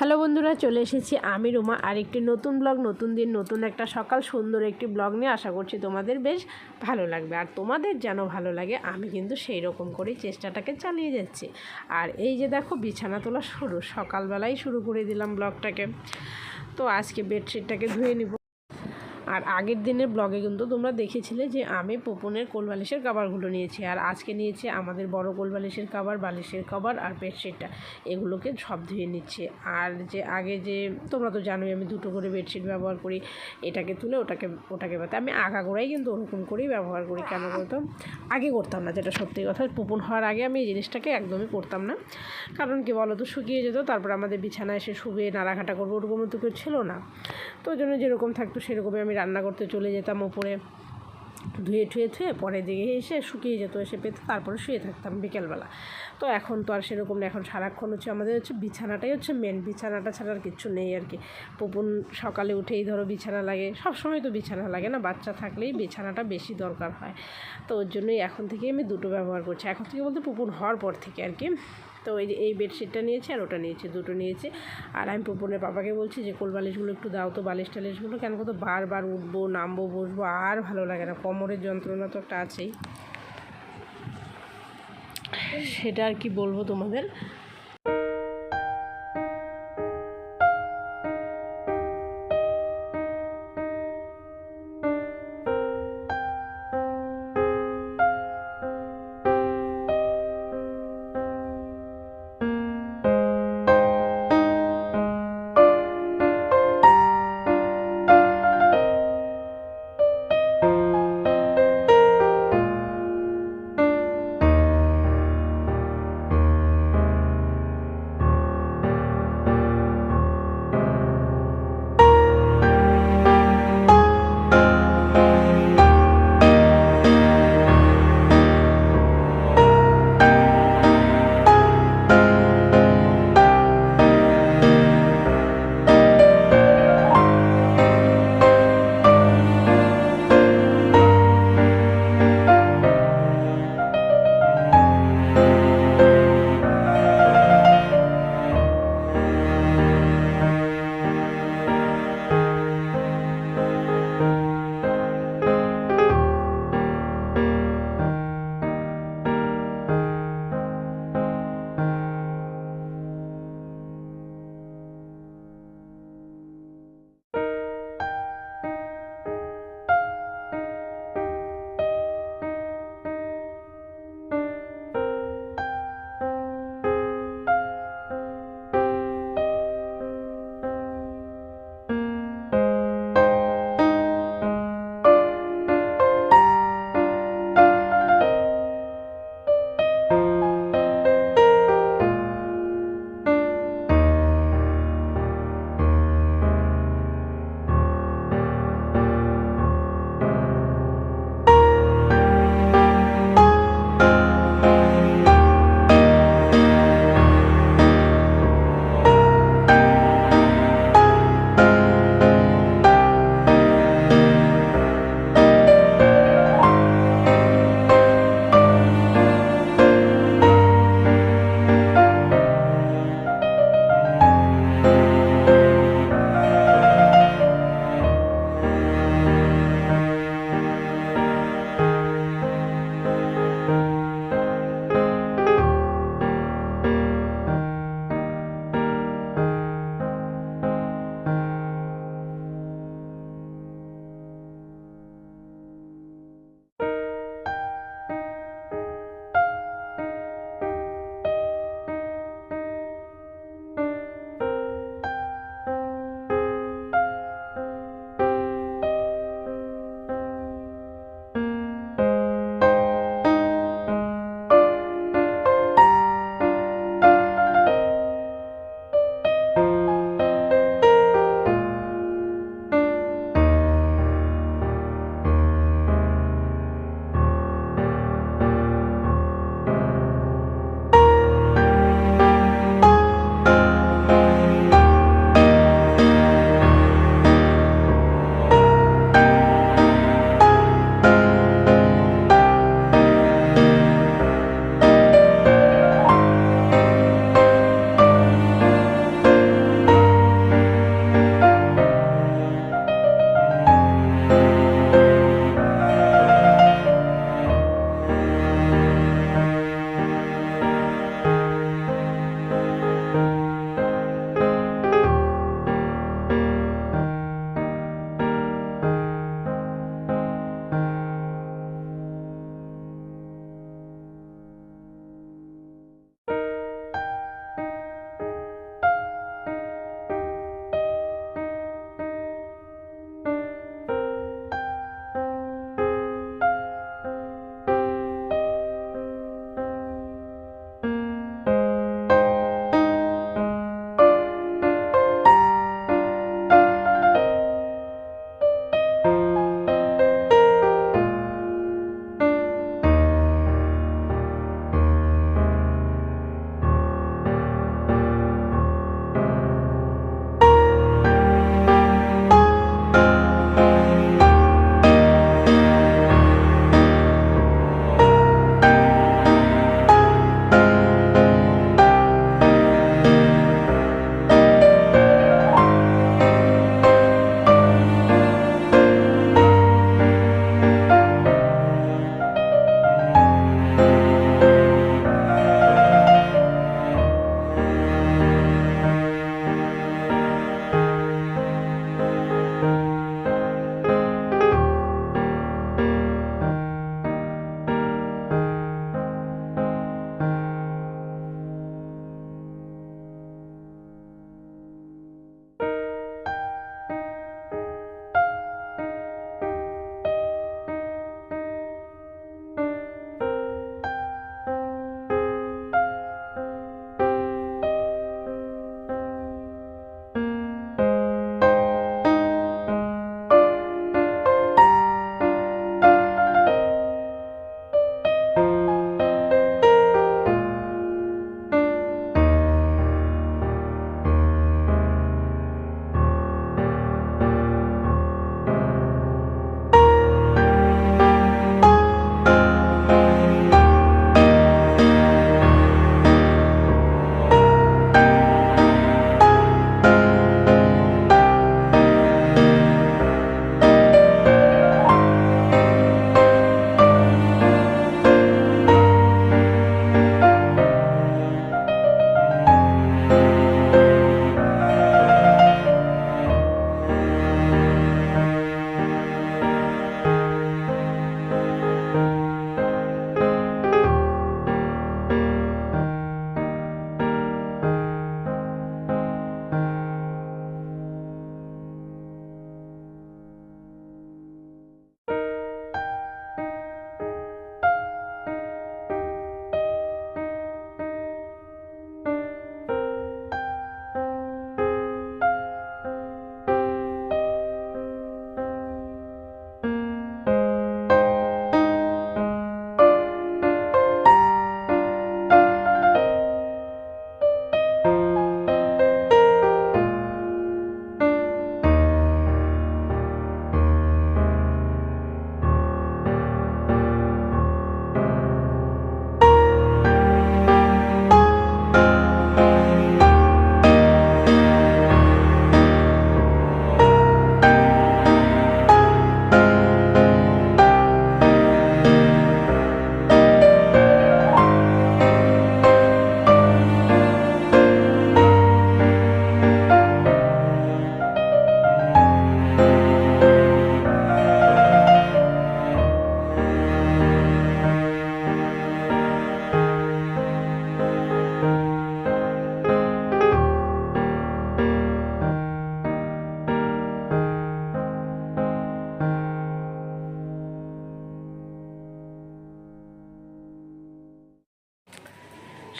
Hello বন্ধুরা, চলে এসেছি আমি রুমা আর একটি নতুন ব্লগ, নতুন দিন, নতুন একটা সকাল, সুন্দর একটি ব্লগ নিয়ে আশা করছি তোমাদের বেশ ভালো লাগবে। আর তোমাদের যেন ভালো লাগে, আমি কিন্তু সেই রকম করেই চেষ্টাটাকে চালিয়ে যাচ্ছি। আর এই যে দেখো, বিছানা তোলা শুরু, সকালবেলাই শুরু করে দিলাম ব্লগটাকে। তো আজকে বেডশিটটাকে ধুয়ে নিব। আর আগের দিনের ব্লগে কিন্তু তোমরা দেখেছিলে যে আমি পোপনের কোল কোলবালিশের কাভারগুলো নিয়েছি। আর আজকে নিয়েছি আমাদের বড় কোলবালিশের কাভার বালিশের কভার আর বেডশিটটা। এগুলোকে সব ধুয়ে নিচ্ছে। আর যে আগে যে তোমরা তো জানোই আমি দুটো করে বেডশিট ব্যবহার করি। এটাকে তুলে ওটাকে ওটাকে বাতে আমি আগাগোড়াই কিন্তু ওরকম করেই ব্যবহার করি। কেন বলতো? আগে করতাম না, যেটা সত্যি কথা। পোপন হওয়ার আগে আমি এই জিনিসটাকে একদমই করতাম না। কারণ কি বলো তো শুকিয়ে যেত, তারপর আমাদের বিছানায় এসে শুয়ে নাড়াঘাটা করব ওরকম তো কেউ ছিল না। তো ওই জন্য যেরকম থাকতো, সেরকমই আমি রান্না করতে চলে যেতাম ওপরে। ধুয়ে ঠুয়ে ধুয়ে পরে দিকে এসে শুকিয়ে যেত, এসে পেতে তারপরে শুয়ে থাকতাম বিকেলবেলা। তো এখন তো আর সেরকম না, এখন সারাক্ষণ হচ্ছে আমাদের হচ্ছে বিছানাটাই হচ্ছে মেন বিছানাটা ছাড়া আর কিচ্ছু নেই আর কি। পুপুন সকালে উঠেই ধরো বিছানা লাগে সব সময় তো বিছানা লাগে না, বাচ্চা থাকলেই বিছানাটা বেশি দরকার হয়। তো ওর জন্যই এখন থেকে আমি দুটো ব্যবহার করছি। এখন থেকে বলতে পুপুন হওয়ার পর থেকে আর কি। তো এই যে এই বেডশিটটা নিয়েছে আর ওটা নিয়েছে, দুটো নিয়েছে। আর আমি পুপনের পাপাকে বলছি যে, কোল বালিশগুলো একটু দাও তো, বালিশ টালিশগুলো, কেন কত বারবার উঠবো, নামবো, বসবো, আর ভালো লাগে না, কোমরের যন্ত্রণা তো একটা আছেই। সেটা আর কি বলব তোমাদের?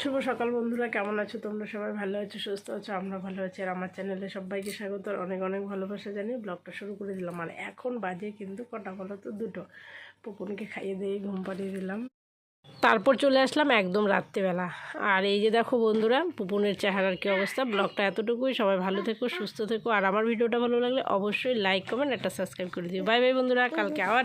শুভ সকাল বন্ধুরা, কেমন আছো? তোমরা সবাই ভালো আছো, সুস্থ আছো? আমরা ভালো আছি। আর আমার চ্যানেলে সবাইকে স্বাগত। আর অনেক অনেক ভালোবাসা জানিয়ে ব্লগটা শুরু করে দিলাম। আর এখন বাজে কিন্তু কটা বলো তো? দুটো। পুকুনকে খাইয়ে দিয়ে ঘুম পাড়িয়ে দিলাম। তারপর চলে আসলাম একদম রাত্রেবেলা। আর এই যে দেখো বন্ধুরা পুপুনের চেহারার কী অবস্থা? ব্লগটা এতটুকুই। সবাই ভালো থেকো, সুস্থ থেকো। আর আমার ভিডিওটা ভালো লাগলে অবশ্যই লাইক কমেন্ট একটা সাবস্ক্রাইব করে দিও। বাই বাই বন্ধুরা। কালকে আবার